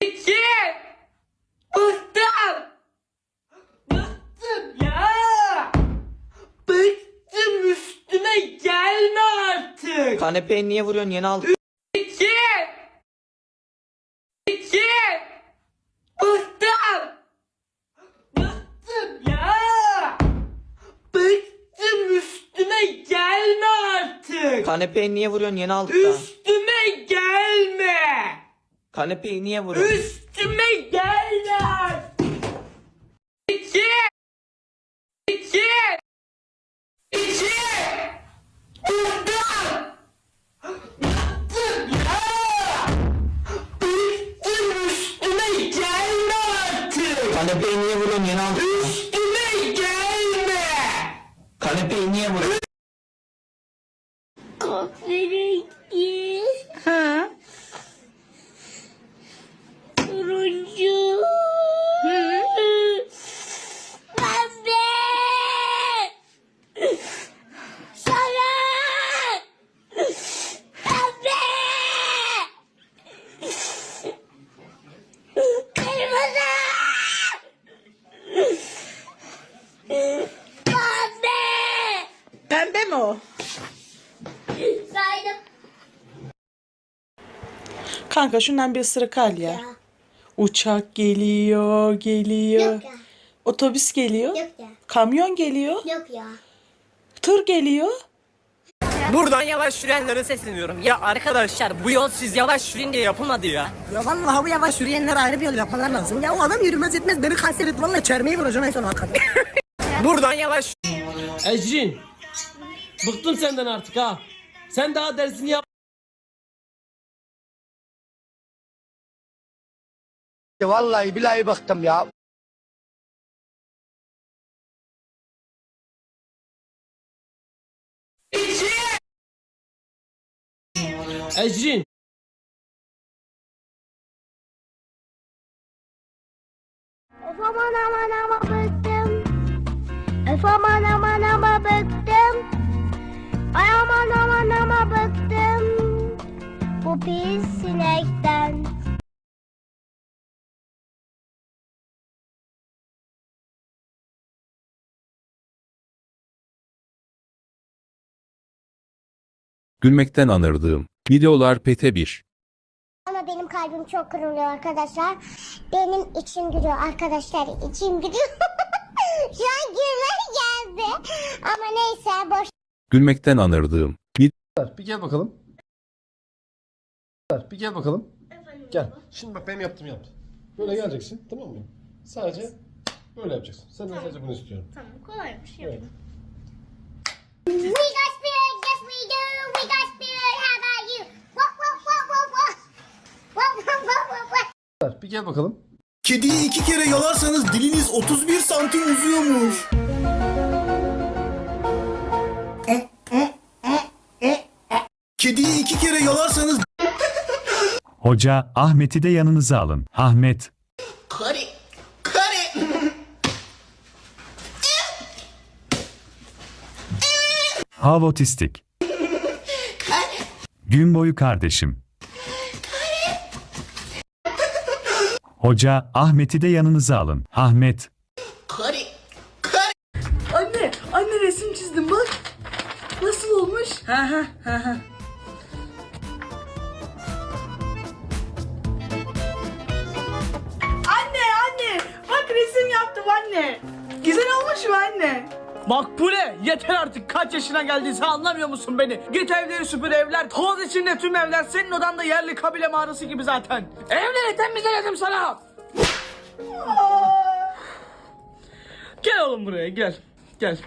İki. Bıktım. Bıktım ya. Bıktım üstüme gelme artık. Kanepeye niye vuruyorsun yeni aldık. İki. İki. Bıktım. Bıktım ya. Bıktım üstüme gelme artık. Kanepeye niye vuruyorsun yeni aldık. Üstüme gelme. Kanepeyi niye vuruyorsun? Üstüme gelme. İki. İki. İki. Bıktım üstüme gelme artık. Kanepeyi niye vuruyorsun daha. Üstüme gelme. Kanepeyi niye vuruyorsun? Kahverengi. Ha. Turuncu. Pembe. Sarı. Pembe. Kırmızı. Pembe. Pembe mi o? Saydım. Kanka şundan bir ısırık al ya. Uçak geliyor, geliyor. Yok ya. Otobüs geliyor. Yok ya. Kamyon geliyor. Yok ya. Tır geliyor. Buradan yavaş yürüyenlere sesleniyorum. Ya arkadaşlar bu yol siz yavaş yürüyün diye yapılmadı ya. Ya vallahi bu yavaş yürüyenler ayrı bir yol yapmalar lazım. Ya o adam yürümez etmez beni kanser etti. Vallahi çermeyi vuracağım en son hakikaten. Buradan yavaş Ecrin. Bıktım senden artık ha. Sen daha dersini yap. Vallahi billahi bıktım ya. Ecrin. Öf aman aman ama bıktım. Öf aman aman ama bıktım. Bu pis sinekten. Gülmekten anırdığım videolar pete 1. Ama benim kalbim çok kırılıyor arkadaşlar. Benim içim gülüyor arkadaşlar. içim gülüyor. Şu an gülmek geldi. Ama neyse boş Gülmekten anırdığım Bir gel bakalım. Bir gel bakalım. Gel. Şimdi bak benim yaptığımı yap. Böyle geleceksin tamam mı? Sadece böyle yapacaksın. Senden sadece bunu istiyorum. Tamam kolaymış Evet. We got spirit, yes we do. We got spirit, how about you? What, what, what, what, what? What, what, what, what, what? Bir gel bakalım. Kediyi iki kere yalarsanız diliniz 31 santim uzuyormuş. Kediyi iki kere yalarsanız Hoca Ahmet'i de yanınıza alın. Ahmet. Hav otistik. Gün boyu kardeşim. Hoca Ahmet'i de yanınıza alın. Ahmet. Anne, anne resim çizdim bak. Nasıl olmuş? Ha ha ha ha. Anne. Güzel olmuş mu anne? Makbule yeter artık kaç yaşına geldiyse anlamıyor musun beni? Git evleri süpür evler. Toz içinde tüm evler. Senin odan da yerli kabile mağarası gibi zaten. Evleri temizledim sana. Gel oğlum buraya gel. Gel.